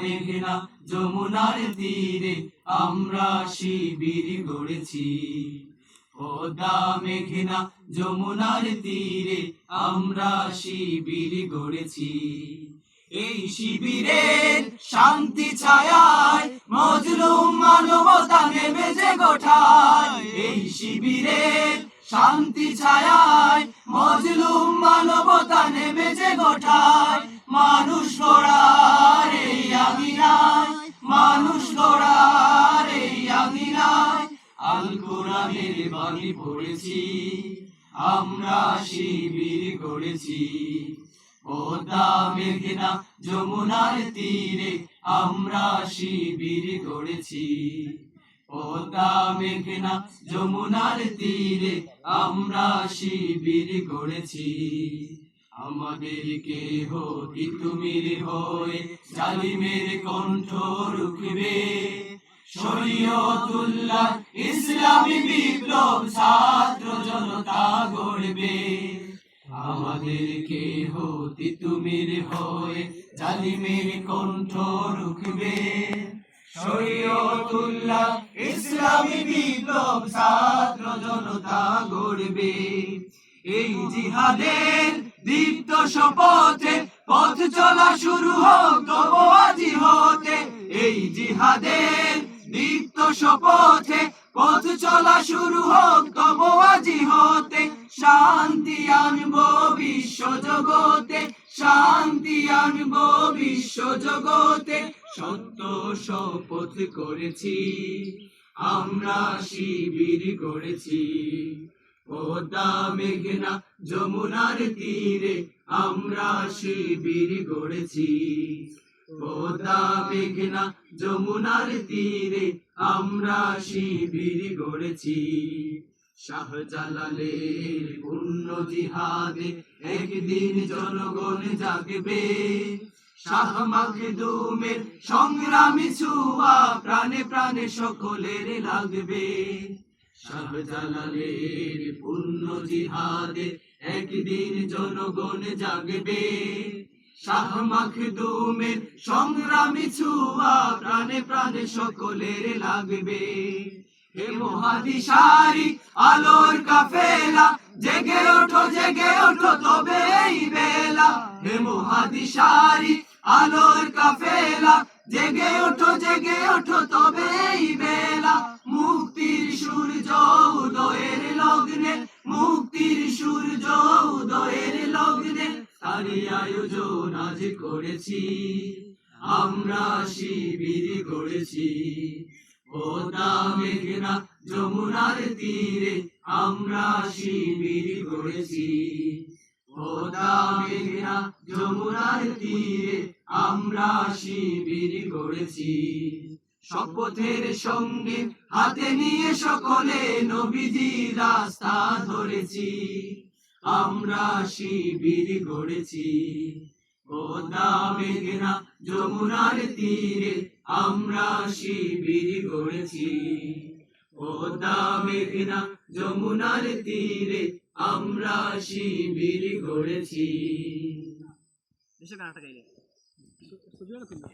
মেঘনা যমুনার তীরে আমরা শিবির গড়েছি। পদা মেঘনা যমুনার তীরে আমরা শিবির গড়েছি। এই শিবিরের শান্তি ছায়ায় মজলুম মানবতা নেমে যে গোঠায়। এই শিবিরের শান্তি ছায়ায়, মজলুম মানবতা নেমে যে গোঠায়। মানুষ গড়ার এই মানুষ গড়ার এই আঙিনায়। আল কোরআনের বাণী পড়েছি, আমরা শিবির গড়েছি পদ্মা, মেঘনা, যমুনার তীরে আমরা শিবির গড়েছি পদ্মা মেঘনা যমুনার তীরে আমরা শিবির গড়েছি। আমাদের কেহ তিতুমির হয়ে জালিমের কণ্ঠ রুখবে? শরীয়তুল্লাহ ইসলামী বিপ্লব ছাত্র জনতা গড়বে। আমাদের কেহ তিতুমির হয়ে জালিমের কণ্ঠ রুখবে? ইসলামী বিপ্লব ছাত্র জনতা গড়বে। এই জিহাদের দীপ্ত শপথে পথ চলা শুরু হোক তবু আজি হতে। এই জিহাদের দীপ্ত শপথে পথ চলা শুরু হোক তবু আজি হতে। শান্তি আনব বিশ্ব জগতে, শান্তি আনব বিশ্ব জগতে। শপথ করেছি, আমরা শিবির করেছি। পদ্মা মেঘনা যমুনার তীরে আমরা শিবির গড়েছি পদ্মা মেঘনা যমুনার তীরে আমরা শিবির গড়েছি শাহজালালের পুণ্য জিহাদে একদিন জনগণ জাগবে। শাহ মাখদুমের সংগ্রামী ছুয়া, প্রাণে প্রাণে সকলের লাগবে। শাহজালালের পুণ্য জিহাদে একদিন জনগণ জাগবে। শাহ মাখদুমের সংগ্রামী ছুয়া, প্রাণে প্রাণে সকলের লাগবে। হে মহাদিশারি, আলোর কাফেলা, জেগে ওঠো জেগে ওঠো তবে এই বেলা। হে মহাদিশারি আলোর কাফেলা, জেগে ওঠো জেগে ওঠো তবে এই বেলা। মুক্তির সূর্য উদয়ের লগ্নে, মুক্তির সূর্য উদয়ের লগ্নে। তারি আয়োজন আজ করেছি, আমরা শিবির করেছি। পদ্মা মেঘনা যমুনার তীরে আমরা শিবির গড়েছি পদ্মা মেঘনা যমুনার তীরে আমরা শিবির করেছি। শপথের সঙ্গে হাতে নিয়ে সকলে নবীজি রাস্তা ধরেছি। আমরা শিবির গড়েছি পদ্মা মেঘনা যমুনার তীরে আমরা শিবির গড়েছি পদ্মা মেঘনা যমুনার তীরে আমরা শিবির গড়েছি 是是这个怎么？